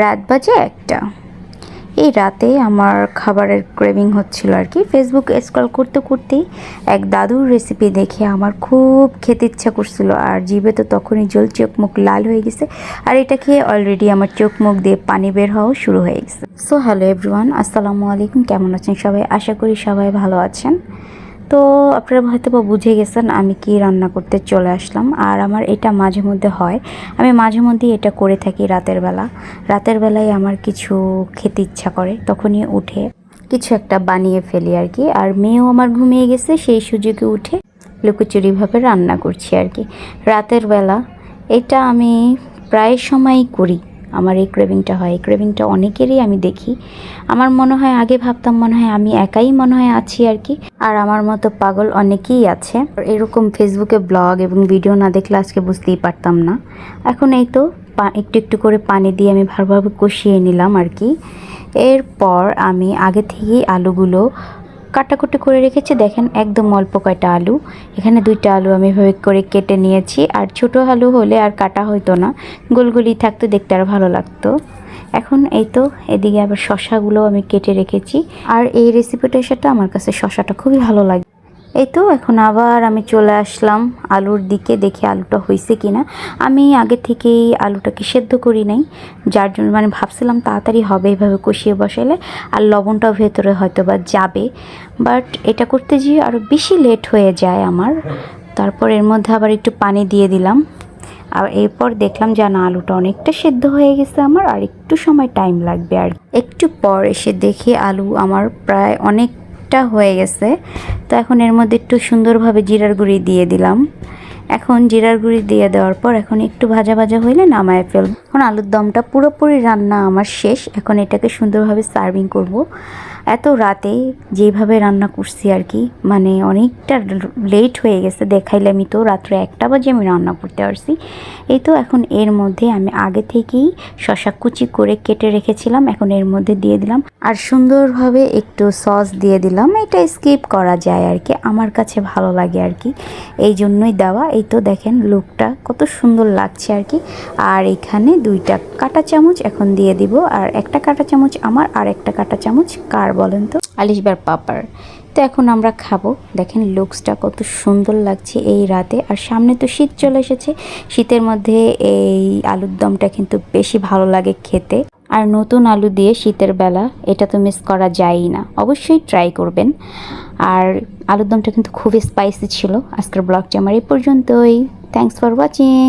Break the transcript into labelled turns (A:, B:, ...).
A: রাত বাজে একটা। এই রাতে আমার খাবারের ক্রেভিং হচ্ছিল আর কি। ফেসবুক স্ক্রল করতে করতেই এক দাদুর রেসিপি দেখে আমার খুব খেতে ইচ্ছা করছিল। আর জিভে তো তখনই জল, চোখ মুখ লাল হয়ে গেছে। আর এটা খেয়ে অলরেডি আমার চোখ মুখ দিয়ে পানি বের হওয়া শুরু হয়ে গেছে। সো হ্যালো এভরিওয়ান আসসালামু আলাইকুম। কেমন আছেন সবাই? আশা করি সবাই ভালো আছেন। তো আপনারা হয়তো বা বুঝে গেছেন আমি কি রান্না করতে চলে আসলাম। আর আমার এটা মাঝে মধ্যে হয়। আমি মাঝে মধ্যেই এটা করে থাকি রাতের বেলা। রাতের বেলায় আমার কিছু খেতে ইচ্ছা করে, তখনই উঠে কিছু একটা বানিয়ে ফেলি আর কি আর মেয়েও আমার ঘুমিয়ে গেছে, সেই সুযোগে উঠে লুকোচুরিভাবে রান্না করছি আর কি রাতের বেলা এটা আমি প্রায় সময়ই করি। আমার এই ক্রেভিংটা হয়। এই ক্রেভিংটা অনেকেরই আমি দেখি। আমার মনে হয়, আগে ভাবতাম মনে হয় আমি একাই মনে হয় আছি আর কি। আর আমার মতো পাগল অনেকেই আছে। এরকম ফেসবুকে ব্লগ এবং ভিডিও না দেখলে আজকে বুঝতেই পারতাম না। এখন এই তো একটু একটু করে পানি দিয়ে আমি ভালোভাবে কষিয়ে নিলাম আর কি। এরপর আমি আগে থেকেই আলুগুলো কাটাকুটি করে রেখেছি। দেখেন একদম অল্প কয়টা আলু। এখানে দুইটা আলু আমি এভাবে করে কেটে নিয়েছি। আর ছোট আলু হলে আর কাটা হইতো না। গোলগুলি থাকতো, দেখতে আর ভালো লাগতো। এখন এই তো, এদিকে আবার শশাগুলো আমি কেটে রেখেছি। আর এই রেসিপিটার সাথে আমার কাছে শশাটা খুবই ভালো লাগে। এই তো, এখন আবার আমি চলে আসলাম আলুর দিকে, দেখি আলুটা হয়েছে কিনা। আমি আগে থেকেই আলুটাকে সেদ্ধ করি নাই, যার জন্য মানে ভাবছিলাম তাড়াতাড়ি হবে এভাবে কষিয়ে বসালে আর লবণটাও ভেতরে হয়তো বা যাবে। বাট এটা করতে গিয়ে আরও বেশি লেট হয়ে যায় আমার। তারপর এর মধ্যে আবার একটু পানি দিয়ে দিলাম। আর এরপর দেখলাম যে না, আলুটা অনেকটা সেদ্ধ হয়ে গেছে আমার, আর একটু সময় টাইম লাগবে আর একটু পর এসে দেখি আলু আমার প্রায় অনেকটা হয়ে গেছে। তো এখন এর মধ্যে একটু সুন্দরভাবে জিরার গুঁড়ি দিয়ে দিলাম। এখন জিরার গুঁড়ি দিয়ে দেওয়ার পর এখন একটু ভাজা ভাজা হইলে নামায় ফেলব। এখন আলুর দমটা পুরোপুরি রান্না আমার শেষ। এখন এটাকে সুন্দরভাবে সার্ভিং করব। এত রাতে যেভাবে রান্না করছি আর কি মানে অনেকটা লেট হয়ে গেছে। দেখাইলে আমি তো, রাত্রে একটা বাজে আমি রান্না করতে পারছি। এই তো এখন এর মধ্যে আমি আগে থেকেই শশা কুচি করে কেটে রেখেছিলাম, এখন এর মধ্যে দিয়ে দিলাম। আর সুন্দরভাবে একটু সস দিয়ে দিলাম, এটা স্কিপ করা যায় আর কি, আমার কাছে ভালো লাগে আর কি। এই জন্যই দেওয়া। এই তো দেখেন লুকটা কত সুন্দর লাগছে আর কি। আর এখানে দুইটা কাঁটা চামচ এখন দিয়ে দিব, আর একটা কাঁটা চামচ আমার, আর একটা কাঁটা চামচ কার বলেন তো? আলিশবার পাপার। তো এখন আমরা খাব। দেখেন লুকসটা কত সুন্দর লাগছে এই রাতে। আর সামনে তো শীত চলে এসেছে। শীতের মধ্যে এই আলুর দমটা কিন্তু বেশি ভালো লাগে খেতে। আর নতুন আলু দিয়ে শীতের বেলা এটা তো মিস করা যায়ই না। অবশ্যই ট্রাই করবেন। আর আলুর দমটা কিন্তু খুবই স্পাইসি ছিল। আজকের ব্লগটি আমার এই পর্যন্তই। Thanks for watching